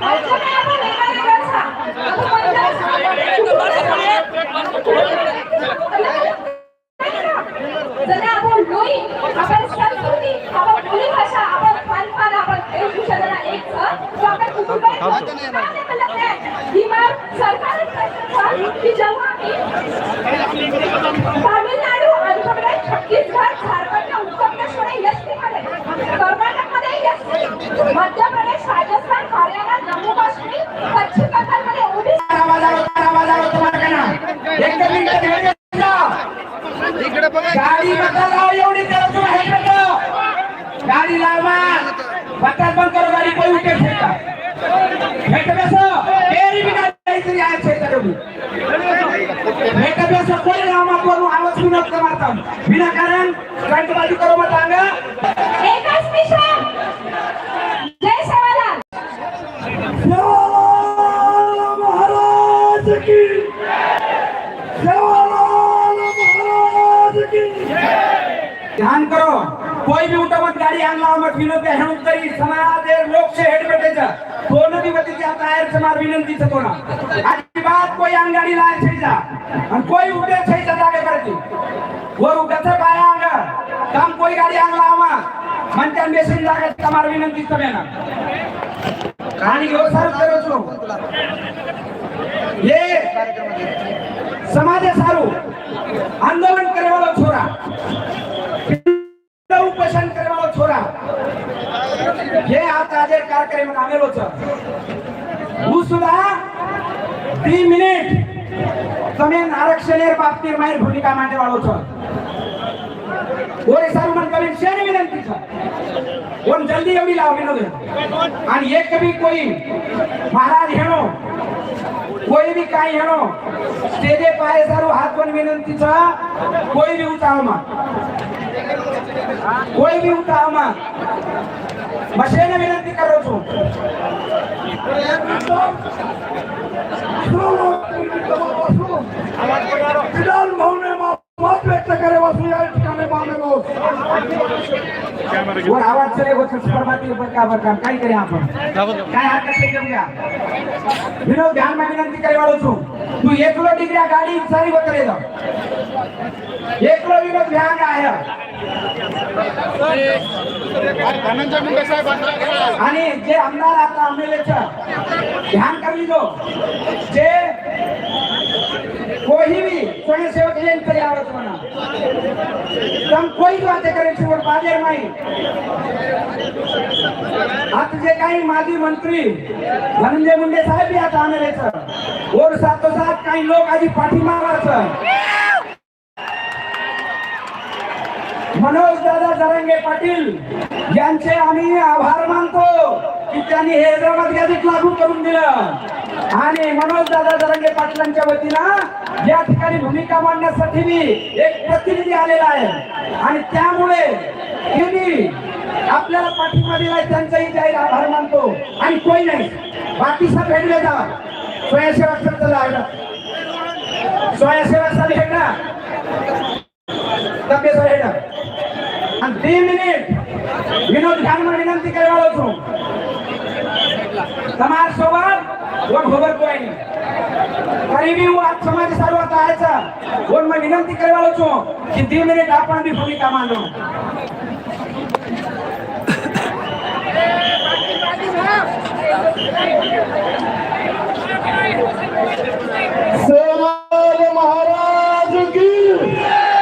ढकलू तामिळनाडू आंध्र प्रदेश छत्तीसगड झारखंड उत्तर प्रदेशमध्ये एसटी मध्य प्रदेश राजस्थान हरियाणा जम्मू काश्मीर पश्चिम बंगालमध्ये ओडिशा आवाज आलो आवाज आलो तुम्हाला एक मिनिट द्या. गाडी लाव एवढी लाव. गाडी लावा. बंद बंद करो गाडी कोई उठे फेंका फेंक बेसो तेरी भी गाड़ी करो भी फेंक बेसो कोई नामा करू आवाज सुनत का मारता? बिना कारण? करंट बाजी करो मत आंगा एकच मिशन जय सेवालाल सेवालाल महाराज की सेवालाल महाराज की ध्यान करो। कोई भी उठावट गाड़ी आंगला मत हम करी समय समाज लोग से हेड बैठे जा। दोनों भी बती जाता है समाज विनंती से तोना आज बात कोई आंगाड़ी लाए छै जा। और कोई उठे छै जा जाके करती वो उठते पाया आंगर काम कोई गाड़ी आंगला आवा मन त्या मेसेज जागे समाज विनंती से बेना कहानी यो सर करो छो ये समाज सारू। आंदोलन करे वाला छोरा। ઉપાસન કરવાનો છોરા જે આજ આજે કાર્યક્રમ આવેલો છે હું સુધા ત્રી મિનિટ તમે આરક્ષણ બાબતે મારી ભૂમિકા માટે વાળો છો ઓરે સારું મન કરીને શેની વિનંતી છે ઓન જલ્દી અમી લાવ વિનોદ અને એક બી કોઈ મહારાજ હેણો કોઈ બી કાઈ હેણો સ્ટેજે પાએ સારું હાથ પણ વિનંતી છે કોઈ બી ઉતાવળમાં કોઈ બી ઉતાહમાં મશેને વિનંતી કરું છું. વિધાન ભવને માફ વ્યક્ત કરે વસુ યાર आवाज चले वो सफर बाती का ऊपर काम काई काय हरकत लई जमया વિનો ધ્યાનમાં વિનંતી કરી વાળો છું. તું એકલો ડિગ્રી ગાડી સારી વતરે દો. एकलो एकलवी ध्यान गायब आणि जे आमदार आता आमलेच्या ध्यान कमी दो जे कोई भी स्वयंसेवक लेन तरी आवत म्हणा. पण कोई बाते करे शिवर बाजेर नाही. आता जे काही माजी मंत्री धनंजय मुंडे साहेब आता आणले सर और काही लोक आधी पाठिंबा वाचत मनोज दादा जरंगे पाटील यांचे आम्ही आभार मानतो की त्यांनी हे हैदराबाद यादीत लागू करून दिलं. आणि मनोज दादा जरंगे पाटलांच्या वतीनं या ठिकाणी भूमिका मांडण्यासाठी मी एक प्रतिनिधी आलेला आहे. आणि त्यामुळे त्यांनी आपल्याला पाठिंबा दिलाय त्यांचाही जाहीर आभार मानतो. आणि कोई नाही बाकी सब भेटले जा. स्वयंसेवक संस्थेला स्वयंसेवक सब भेटला તબિયત રહે ના અને 3 મિનિટ વિનોદ ધાનમાં વિનંતી કરવા આવ્યો છું તમાર સોબત વોટ ખબર કોઈ નહીં ગરીબી હું આજ સમાજ સારું હતા આયચા વોટમાં વિનંતી કરવા આવ્યો છું કે 3 મિનિટ આપણ બી ભૂમિકા માંડો सेना महाराज की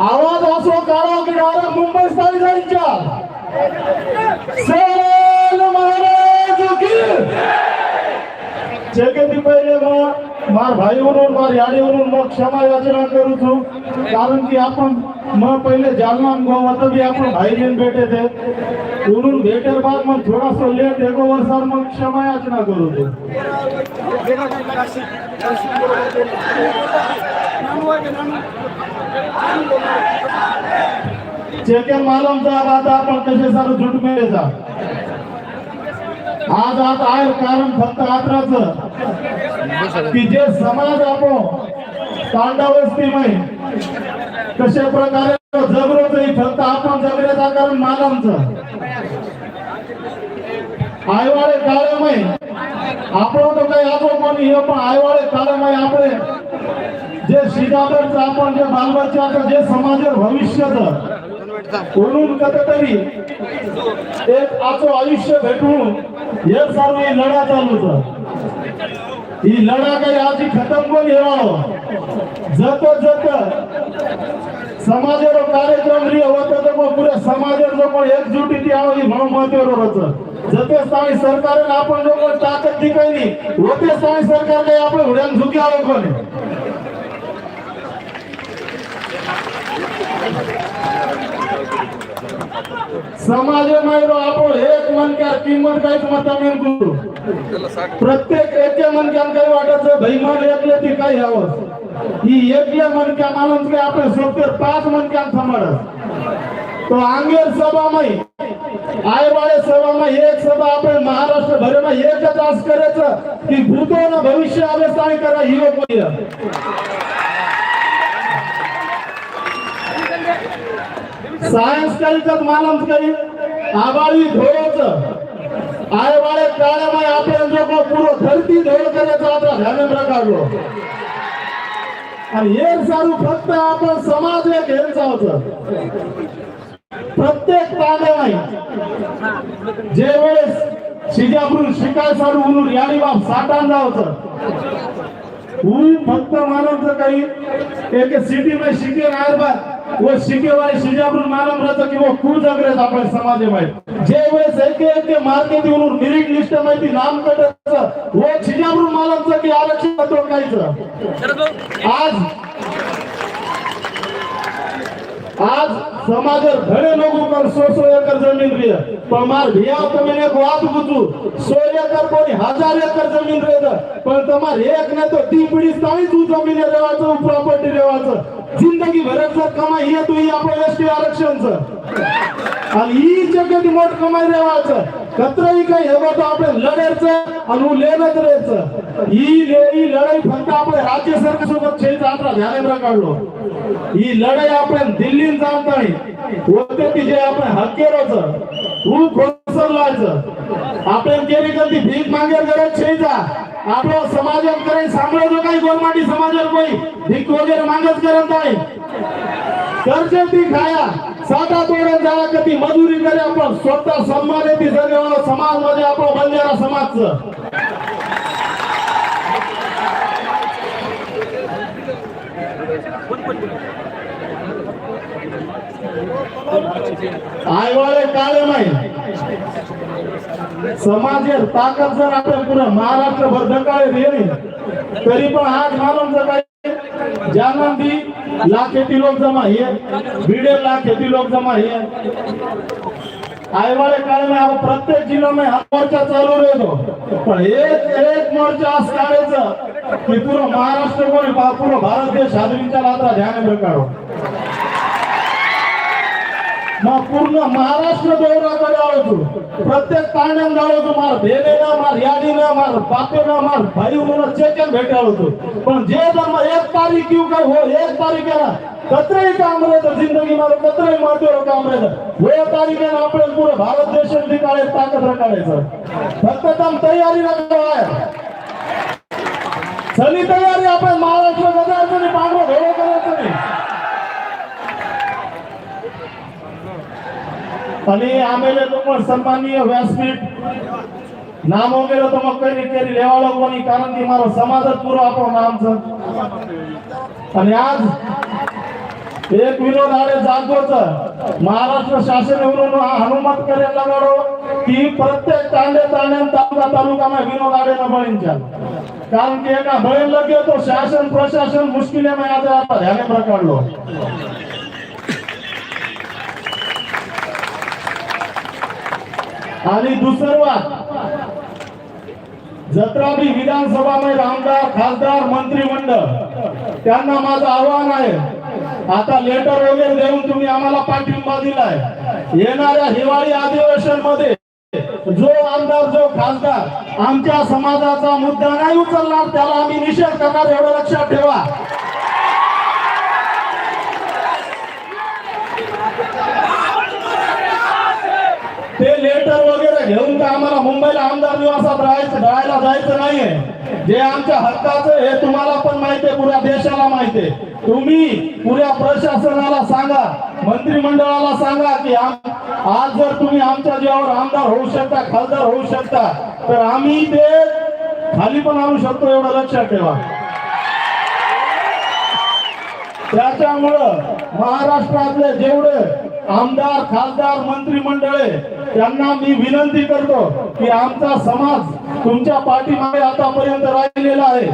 आवाज असो वाचवा की गारक मुंबई स्थायी जायच्या सेल महाराज की जे काही पहिले मार भाई म्हणून मार याडी म्हणून मग क्षमा याचना करू छू कारण की आपण मग पहिले जालना गोवा तभी आपण भाई बहन भेटे थे उन्होंने भेटे बाद मग थोड़ा लेट एक ओवर सर मग क्षमा याचना करू छू चेतन चेकन मालमचा आता आपण कसे सारं झुट मिळायचा आज आज आहे कारण फक्त आत्राच की जे समाज आपण तांडावस्तीमय कशा प्रकारे जगरोच फक्त आपण जगण्याचा कारण मालमचं. आईवाळे काळेमय आपण तो काही आपण कोणी हे पण आईवाळे काळेमय आपले. जे शिकाबरचं आपण जे बालबच्चाचं जे समाज भविष्याचं म्हणून कधीतरी एक आचो आयुष्य भेटून हे सर्व ही लढा चालू होतं. ही लढा काही आजी खतम पण हेवाळो जत जत समाजावर कार्यक्रम रिय होत तर मग पुऱ्या समाजाचं पण एकजुटी आवडी म्हणून महत्वावर होतं. जते स्थानिक सरकारने आपण लोक ताकद दिखायली होते स्थानिक सरकार काही आपण उड्यान झुकी आलो कोण समाज समाजामध्ये आपण एक मनक्या किंमत काहीच मतमेन करू. प्रत्येक एके मनक्यान काही वाटायचं भैमान एकले ती काही हवं ही एकल्या मनक्या माणूस काही आपण सोबत पाच मनक्यान सांभाळत तो आंगेर सभामय आयवाळे सभामय एक सभा आपण महाराष्ट्र भरेमा एकच आस करायचं की भूतो न भविष्य अवस्थाने करा ही। लोक सायन्स करीतच मालम करी आबाळी धोळच आयवाळे काळामाय आपण जो पूर्ण धरती धोळ करायचा आता ध्यानेंद्र काढलो आणि हे सारू फक्त आपण समाज एक हे जावचं प्रत्येक तांड्यामाई जे वेळेस शिजापूर शिकाय सारू उलून यानी बाप साठान जावचं. ऊ फक्त मानवचं काही. एक सिटी मध्ये शिके राहत नारबार व शिकेवारी शिजापूर मानव राहतं किंवा खूप जगरेत आपल्या समाजामध्ये. जे वेळेस एक एक मार्केट येऊन मेरिट लिस्ट माहिती नाम कटायचं व शिजापूर मानवचं की आरक्षण तोडायचं शरद आज आज समाज धड़े लोगों पर सो सो एकड़ जमीन रही तमार भिया तमने बात बुझू सो एकर कोनी हजार एकड़ जमीन रही रहे पण तमार एक ने तो टीपडी साई तू जमीन रेवाचं प्रॉपर्टी रेवाचं. जिंदगी भरत जर कमाई है तो ही आपण एसटी आरक्षणचं. आणि ही जगह मोठ कमाई रेवाचं. रेवायचं कत्रही काही हे बघतो आपण लढायचं आणि लेणच राहायचं ही ले- ही लढाई फक्त आपण राज्य सरकार सोबत छेद आपला ध्यानेंद्र काढलो. ही लढाई आपण दिल्लीत जाणता होते की जे आपण हक्केरोच तू खोसरलायचं आपण केली कधी भीक मागे गरज छेजा आपलो समाजात करे सांभाळतो जो काही? गोरमाटी समाजात कोई भीक वगैरे मागच करत नाही. कर्ज ती खाया. साता तोडे जाळा कधी मजुरी करे आपण स्वतः सन्मान येते जगवाला समाजमध्ये आपण बंजारा समाजचं आयवाळे काळे माही समाज ताकद जर आपण पुरा महाराष्ट्रभर दकाळे रेली तरी पण आज मानव काही लाख लाखेती लोक जमा हे लाख लाखेती लोक जमा हे आयवाळे काळे में आपण प्रत्येक जिल्हा में हा मोर्चा चालू रहतो. पण एक एक मोर्चा असं काढायचं की पूर्ण महाराष्ट्र कोणी पूर्ण भारत देश हादरीच्या लात्रा ध्यान काढो. मग पूर्ण महाराष्ट्र दौरा करावतो प्रत्येक तांड्यान जावतो मार भेलेना मार यादीना मार बापेना मार भाई म्हणून चेकन भेटायला होतो पण जे जर मग एक तारीख येऊ का हो एक तारीखेला कत्रही काम राहतं जिंदगी मध्ये कत्रही महत्त्व काम राहतं हो तारीखेला आपण पुरे भारत देशातली काळे ताकद काढायचं फक्त तम तयारी आहे सगळी तयारी आपण महाराष्ट्र गजायचं नाही पांढरं घोडं करायचं नाही અને आमेले મહિને પણ સન્માનીય नाम નામ વગેરે તો મકઈ કેરી લેવા લોકોની કારણ કે મારો સમાજ જ પૂરો આપણો નામ છે અને આજ એક વિરોધ આડે જાગો છે महाराष्ट्र शासन विरोध हनुमत करे लगाडो की प्रत्येक तांडे तांडे तालुका तालुका में विरोध आड़े न बळीन चाल कारण की एका बळीन लगे तो शासन प्रशासन मुश्किले में आज आता ध्याने रखा लो आणि दुसरं वाद जत्राबी विधानसभामध्ये आमदार खासदार मंत्रिमंडळ त्यांना माझं आव्हान आहे. आता लेटर वगैरे देऊन तुम्ही आम्हाला पाठिंबा दिलाय. येणाऱ्या हिवाळी अधिवेशनमध्ये जो आमदार जो खासदार आमच्या समाजाचा मुद्दा नाही उचलणार त्याला आम्ही निषेध करणार एवढं लक्षात ठेवा ते लेटर वगैरे घेऊन का आम्हाला मुंबईला आमदार निवासात राहायचं राहायला जायचं नाहीये. जे आमच्या हक्काचं हे तुम्हाला पण माहितीये पुऱ्या देशाला माहिती आहे. तुम्ही पुऱ्या प्रशासनाला सांगा मंत्रिमंडळाला सांगा की आज जर तुम्ही आमच्या जीवावर आमदार होऊ शकता खासदार होऊ शकता तर आम्ही ते खाली पण आणू शकतो एवढं लक्षात ठेवा. त्याच्यामुळं महाराष्ट्रातले जेवढे आमदार खासदार मंत्रिमंडळे त्यांना मी विनंती करतो की आमचा समाज तुमच्या पाठीमागे आतापर्यंत राहिलेला आहे.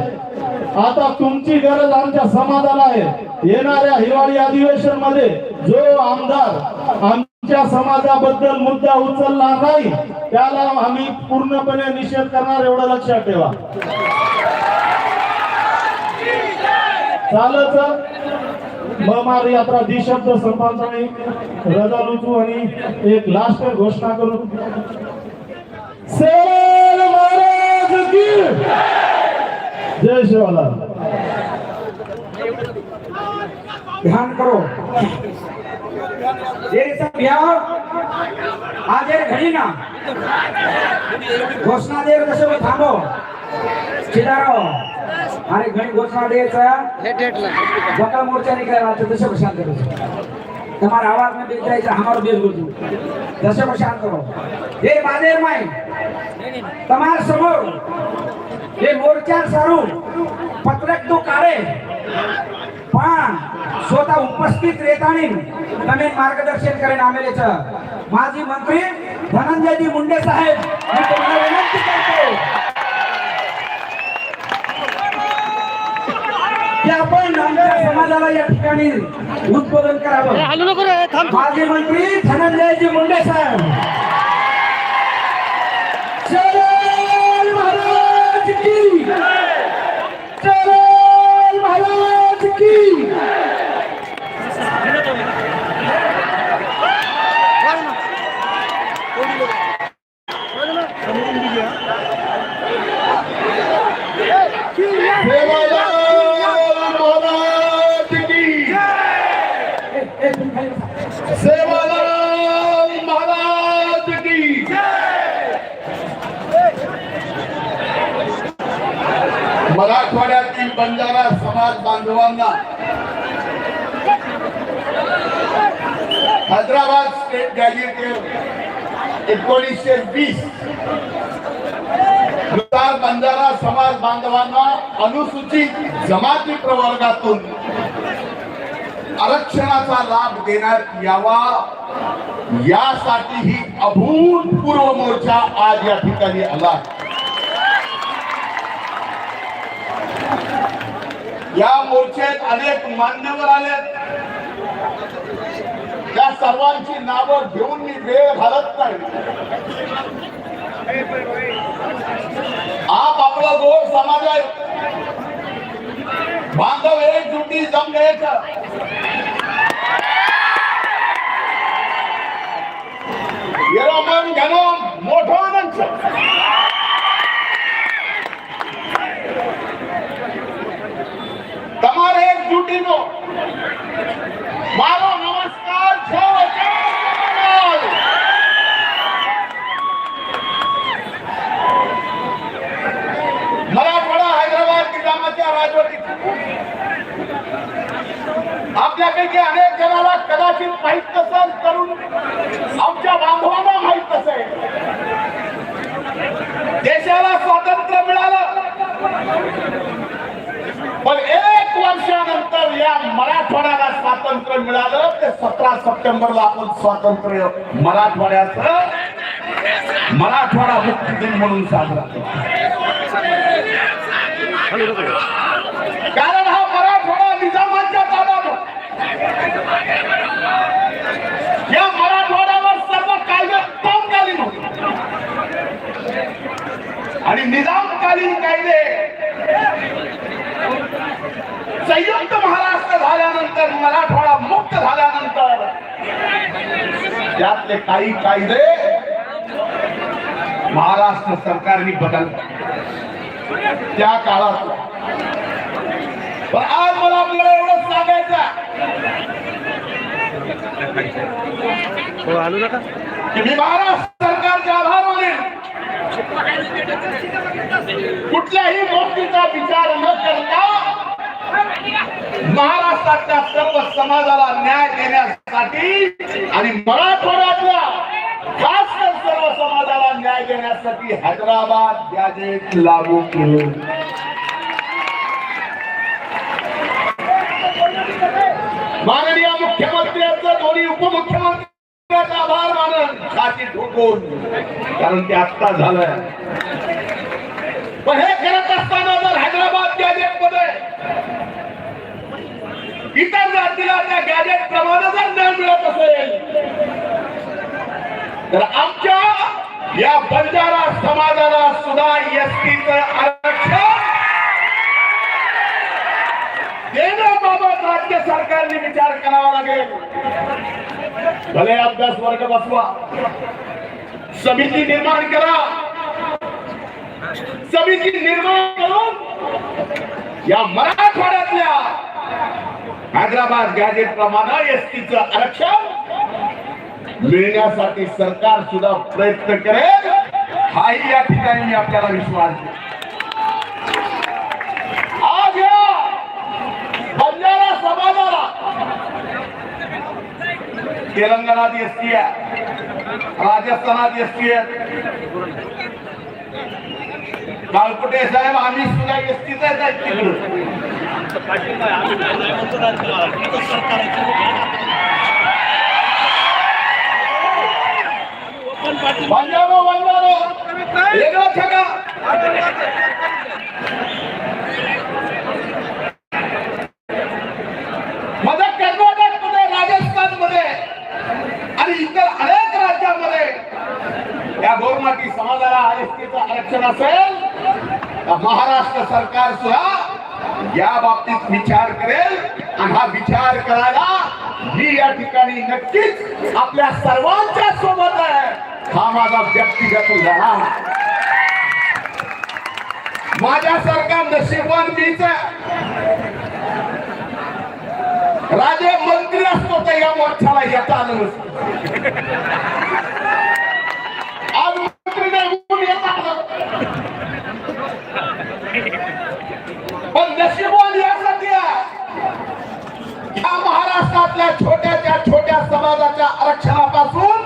आता तुमची गरज आमच्या समाजाला आहे. येणाऱ्या हिवाळी अधिवेशनमध्ये जो आमदार आमच्या समाजाबद्दल मुद्दा उचलला नाही त्याला आम्ही पूर्णपणे निषेध करणार एवढं लक्षात ठेवा. चालत ममार यात्रा दी शब्द सरपंचाने रजा रुजू आणि एक लास्ट घोषणा करू सेवालाल महाराज की जय शिवालाल ध्यान करो ये सब बिहाव आज एक घड़ी ना घोषणा दे तसे मग थांबो चिडा रहो आणि घडी घोषणा द्यायचा बका मोर्चा निघाला तर तसे शांत करो તમારા અવાજ માં બેસ જાય છે અમારો બેસ ગોતું દસે શાંત કરો એ બાદેર માય તમારા સમોર એ મોરચા સારું પત્રક તો કાઢે પણ स्वतः उपस्थित રહેતાની તમે માર્ગદર્શન કરીને આમેલે છે માજી મંત્રી ધનંજયજી મુંડे સાહેબ मी तुम्हाला विनंती करतो समाजाला या ठिकाणी उद्बोधन करावं. माजी मंत्री धनंजयजी मुंडे साहेब चल महाराज की चल महाराज की सेवालाल महाराज की सेवालाल महाराज की मराठवाड्यातील बंजारा समाज बांधवांना हैदराबाद स्टेट गॅजेट एकोणीसशे वीसनुसार बंजारा समाज बांधवांना अनुसूचित जमाती प्रवर्गातून आरक्षणाचा लाभ देण्यात यावा. यासाठी ही अभूतपूर्व मोर्चा आज या ठिकाणी आला या मोर्चेत अनेक मान्यवर आले त्या सर्वांची नावं घेऊन मी वेळ घालत नाही. आप आपला गोड समाज आहे. बांधव हे जुटी जमले येरो मन घेणो मोठो आनंद છે. તમારે એક ડ્યુટીનો મારો નમસ્કાર છે જય જગન્નાથ. मराठवाडा हैदराबाद निजामाच्या राजवटीत आपल्यापैकी अनेक जणांना कदाचित माहीत नसेल करून आमच्या बांधवांना माहीत नसेल देशाला स्वातंत्र्य मिळालं पण एक वर्षानंतर या मराठवाड्याला स्वातंत्र्य मिळालं ते सतरा सप्टेंबरला आपण स्वातंत्र्य मराठवाड्याच मराठवाडा मुक्ती दिन म्हणून साजरा कारण हा मराठवाडा निजामाच्या ताब्यात या मराठवाड्यावर सर्व कायदे तोंडकालीन होते आणि निजामकालीन कायदे संयुक्त महाराष्ट्र झाल्यानंतर मराठवाडा मुक्त झाल्यानंतर त्यातले काही कायदे महाराष्ट्र सरकारने बदलले. त्या काळात. पण आज मला आपल्याला एवढं सांगायचं की मी महाराष्ट्र सरकारचे आभार मानेन. कुठल्याही गोष्टीचा विचार न करता महाराष्ट्राच्या सर्व समाजाला न्याय देण्यासाठी आणि मराठवाड्यातल्या खास सर्व समाजाला न्याय देण्यासाठी हैदराबाद गॅजेट लागू केले. माननीय मुख्यमंत्र्यांचं दोन्ही उपमुख्यमंत्र्यांचा आभार मानन छाती ठोकून कारण ते आत्ता झालंय. पण हे करत असताना जर हैदराबाद गॅजेटमध्ये इतर जातीला त्या गॅजेट प्रमाणे जर ज्ञान मिळत असेल तर आमच्या या बंजारा समाजाला सुद्धा एसटीचं आरक्षण देण्याबाबत राज्य सरकारने विचार करावा लागेल. भले अभ्यास वर्ग बसवा समिती निर्माण करा. समिती निर्माण करून या मराठवाड्यातल्या हैदराबाद गॅजेट प्रमाणे च आरक्षण मिळण्यासाठी सरकार सुद्धा प्रयत्न करेल. हाही या ठिकाणी मी आपल्याला विश्वास आज या बंजारा समाजाला तेलंगणात एसटी आहे राजस्थानात एसटी आहे. काळकुटे साहेब आम्ही सुद्धा एसटीच आहे तिकडं. बंजारो बंजारो वेगळा छका आणि इतर अनेक राज्यांमध्ये. या गोरमाटी समाजाला आरक्षण असेल तर महाराष्ट्र सरकार सुद्धा या बाबतीत विचार करेल. आणि हा विचार करायला मी या ठिकाणी नक्कीच आपल्या सर्वांच्या सोबत आहे. हा माझा व्यक्तिगत लढा माझ्यासारखा नशीबवान मीच आहे. राजे मंत्री असतो तर या मोर्चाला येता आलं नसतं आज मंत्री नाही म्हणून येत आलं पण नशीबवान यासाठी आहे या महाराष्ट्रातल्या छोट्याच्या छोट्या समाजाच्या आरक्षणापासून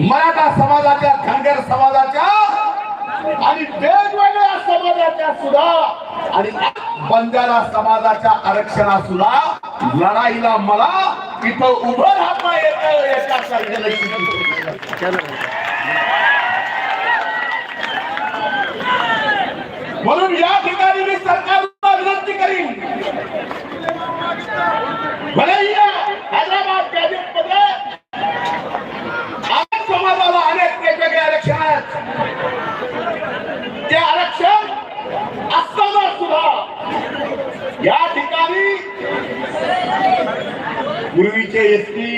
मराठा समाजाच्या धनगर समाजाच्या आणि वेगवेगळ्या समाजाच्या सुद्धा आणि बंजारा समाजाच्या आरक्षणा सुद्धा लढाईला मला इथं उभं राहता येत. म्हणून या ठिकाणी मी सरकारला विनंती करीन भलेही या हैदराबाद गॅजेटमध्ये अनेक समाजाला अनेक वेगवेगळे आरक्षण आहेत ते आरक्षण असताना सुद्धा या पूर्वीचे एसटी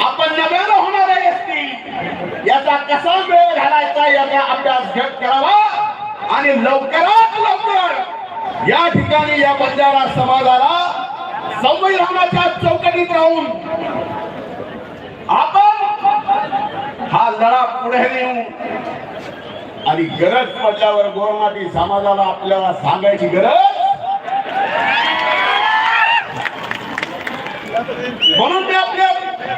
आपण नव्यानं होणारे एसटी याचा कसा वेळ घालायचा याचा अभ्यास घट करावा आणि लवकरात लवकर या ठिकाणी या बंजारा समाजाला संविधानाच्या चौकटीत राहून आपण हा लढा पुढे नेऊ आणि गरज पडल्यावर गोरमाटी समाजाला आपल्याला सांगायची गरज म्हणून आपल्या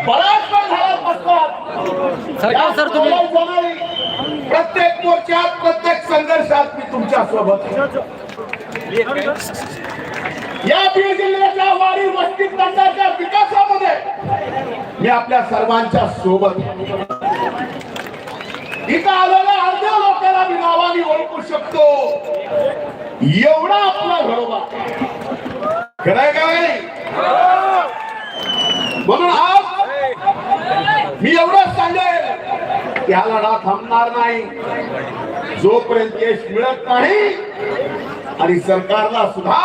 बराच वेळ झाला बसतात सरकार सर तुम्ही. प्रत्येक मोर्चात प्रत्येक संघर्षात मी तुमच्यासोबत आहे. या बीड जिल्ह्याच्या वाडी वस्ती तंडाच्या विकासामध्ये मी आपल्या सर्वांच्या सोबत आहे. इथं आलेल्या अर्ध्या लोकांना मी नावाने ओळखू शकतो एवढा आपला घरोबा खरंय का नाही? म्हणून आज मी एवढंच सांगेल की हा लढा थांबणार नाही. जोपर्यंत यश मिळत नाही आणि सरकारला सुद्धा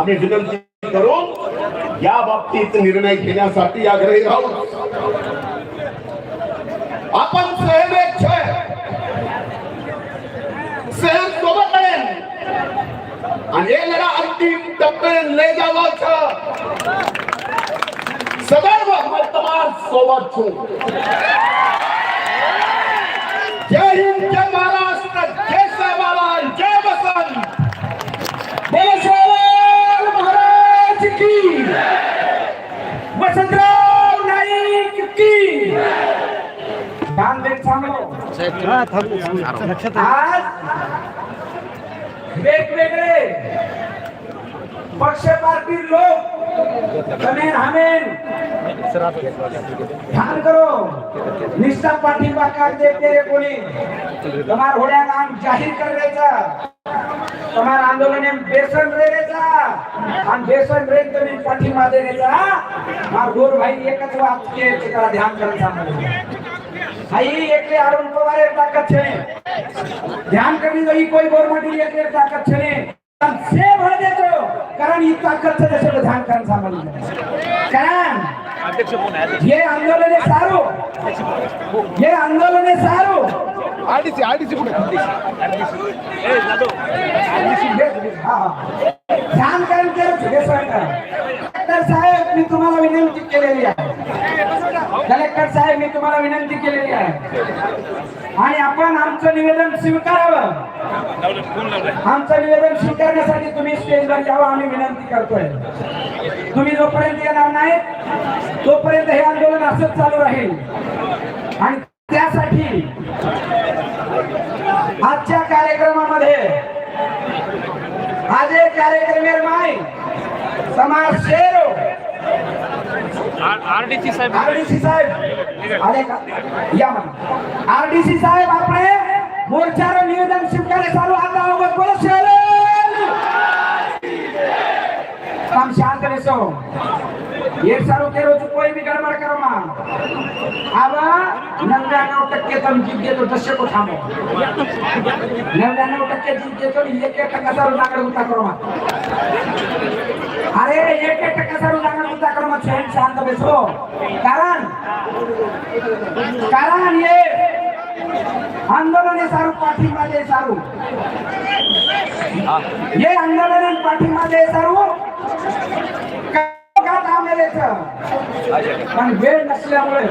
आम्ही विनंती करून या बाबतीत निर्णय घेण्यासाठी आग्रही राहू. आपण सहन एक सहन सोबत आणि हे लढा अंतिम टप्प्यात ले जावाचं सदैव वर्तमान सोबत छू जय हिंद जय महाराष्ट्र जय साहेबाला जय बसंत। बोलो शिवाजी महाराज की। वसंतराव नाईक की। ध्यान देत थांबलो। आज वेगवेगळे पक्ष पार्टी लोक कमेन हमेन ध्यान करो. निष्ठा पाठिंबा का देते रे कोणी. तुम्हार होड्या जाहीर तुम्हार बेसन बेसन तुम्ही पाठिंबा मार गोर भाई एकच वाक्य ध्यान करत आई एकले अरुण पवार एक ताकत छे. ध्यान करनी तो ही कोई गवर्नमेंट एकले ताकत छे. कारण ही ताकद છે त्याचं ध्यान करून सांभाळून कारण हे आंदोलन आहे सारू. हे आंदोलन आहे सारू हा, हा. ध्यान करून केलं हे सरकार कलेक्टर साहेब मी तुम्हाला विनंती केलेली आहे. कलेक्टर साहेब मी तुम्हाला विनंती केलेली आहे. आणि आपण आमचं निवेदन स्वीकारावं. आमचं निवेदन स्वीकारण्यासाठी तुम्ही स्टेजवर यावं आम्ही विनंती करतोय. तुम्ही जोपर्यंत येणार नाही तोपर्यंत हे आंदोलन असंच चालू राहील. आणि त्यासाठी आजच्या कार्यक्रमामध्ये आज एक कार्यक्रम माय समाज शेरो आरडीसी साहेब आरडीसी साहेब आले का या म्हणा आरडीसी साहेब આપણે મોરચાનો નિવેદન સ્વીકારે ચાલુ आता होगा બોલો શેરો કામ શાંત રહેશો એક સારું કેરો છું કોઈ બી ગડબડ કરો માં આવા नव्याण्णव टक्के तर जीत घेतो दशे को थांबो नव्याण्णव टक्के जीत घेतो एक एक टक्का सर्व नागड मुद्दा क्रमांक अरे एक एक टक्का सर्व नागड मुद्दा क्रमांक शांत शांत बेसो. कारण कारण हे आंदोलन हे सारू पाठिंबा दे सारू. हे आंदोलन पाठिंबा दे सारू का काम पण वेळ नसल्यामुळे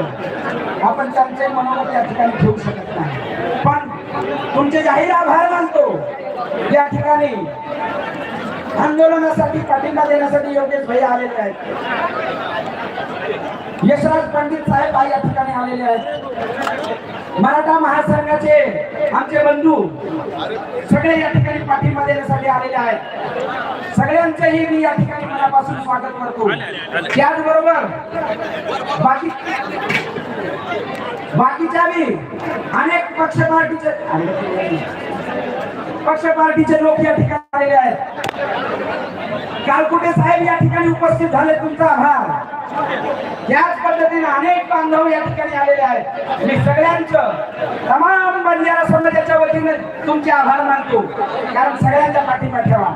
आपण त्यांचे मनोगत या ठिकाणी ठेवू शकत नाही. पण तुमचे जाहीर आभार मानतो. या ठिकाणी आंदोलनासाठी पाठिंबा देण्यासाठी योगेश भाई आलेले आहेत. यशराज पंडित साहेब या ठिकाणी आलेले आहेत. मराठा महासंघाचे आमचे बंधू सगळे या ठिकाणी पाठिंबा देण्यासाठी आलेले आहेत. सगळ्यांचेही मी या ठिकाणी मनापासून स्वागत करतो. त्याचबरोबर बाकी बाकीच्या मी अनेक पक्ष पार्टीचे पक्ष पार्टीचे लोक या ठिकाणी आलेले आहेत. कालकुटे साहेब या ठिकाणी उपस्थित झाले तुमचा आभार. याच पद्धतीने अनेक बांधव या ठिकाणी आलेले आहेत. मी सगळ्यांचं तमाम बंजारा समाजाच्या वतीने तुमचे आभार मानतो. कारण सगळ्यांच्या पाठीमा ठेवा.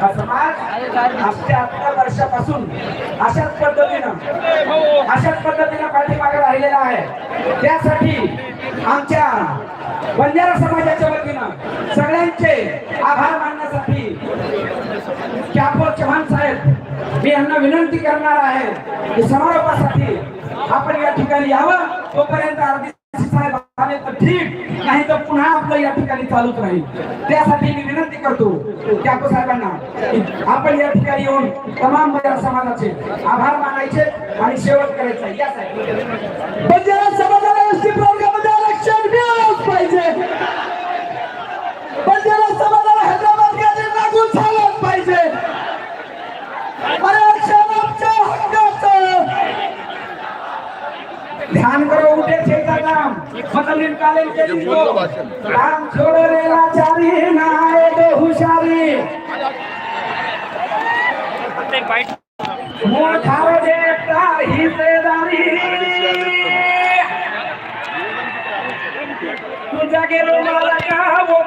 हा समाज अठ्याहत्तर वर्षापासून अशाच पद्धतीनं अशाच पद्धतीनं पाठीमागे राहिलेला आहे. त्यासाठी आमच्या बंजारा समाजाच्या वतीनं सगळ्यांचे आभार कॅपो चव्हाण साहेब मी यांना विनंती करणार आहे की समारोपासाठी आपण या ठिकाणी यावं. तोपर्यंत अर्धी साहेब आले तर ठीक नाही तर पुन्हा आपलं या ठिकाणी चालूच राहील. त्यासाठी मी विनंती करतो कॅपो साहेबांना आपण या ठिकाणी येऊन तमाम बजार समाजाचे आभार मानायचे आणि शेवट करायचा या साहेब. म्हणजे बंजारा समाजाला एसटी प्रवर्गामध्ये आरक्षण मिळालंच पाहिजे. म्हणजे बंजारा समाजाला हैदराबाद गादी लागू झालंच पाहिजे आरक्षण आमच्या हक्काचं ध्यान करो उठे थे का काम मतलब कालीन के जिनको काम छोड़ लेला चारी ना आए दो हुशारी मुंह खाओ देखता हिस्सेदारी तुझ्या गेलो मला का वो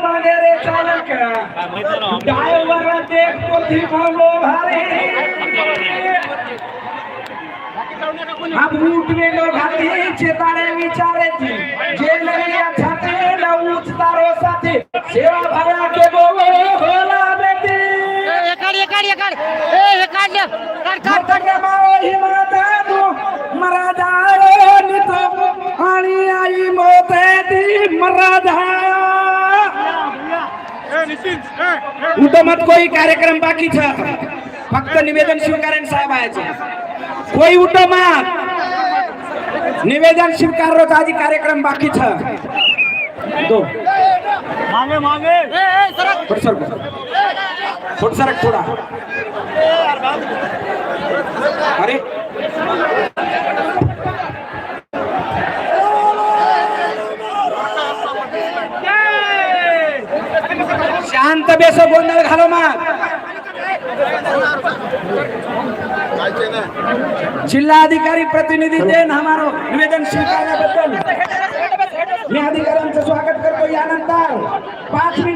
अब ऊट में लो घाती चेतारे विचारे थी। जे लरिया छाते न उचतारो साथे। सेवा भाया के बोलो होला बेटी हे काढ हे काढ हे काढ ए हे काढ काढ काढ काढ के माओ ही माता तू मरा जाओ नितो आणि आई मोते ती कोई कार्यक्रम बाकी छ। फक्त निवेदन स्वीकारण साहेब आहे कोई उठो मत। निवेदन स्वीकार रोज आधी कार्यक्रम बाकी छ। दो। मागे मागे। ए ए सरक। थोडं सरक थोडं सरक थोडा। अरे। शांत बेसो गोंधळ घालो मग जिल्हाधिकारी प्रतिनिधी देन हमारो निवेदन स्वीकारण्याबद्दल. मी अधिकाऱ्यांचं स्वागत करतो यानंतर. पाच मिनिट